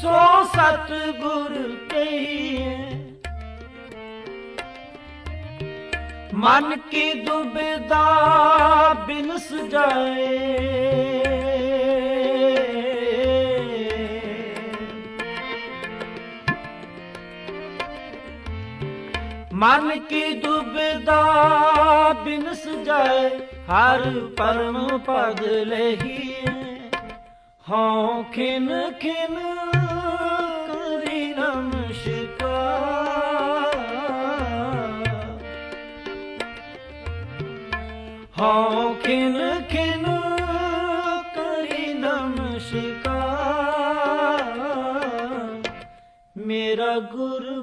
ਸਤ ਗੁਰ ਕਹੀਏ। ਮਨ ਕੀ ਦੁਬਿਧਾ ਬਿਨਸ ਜਾਏ। ਮਨ ਕੀ ਦੁਬਿਧਾ ਬਿਨਸ ਜਾਏ, ਹਰ ਪਰਮ ਪਦ ਲਹੀਏ। ਹਉ ਖਿਨ ਖਿਨ ਨਮਸਕਾਰ ਹਉ ਖਿਨ ਖਿਨ ਕਰੀ ਨਮਸਕਾਰ ਮੇਰਾ ਗੁਰੂ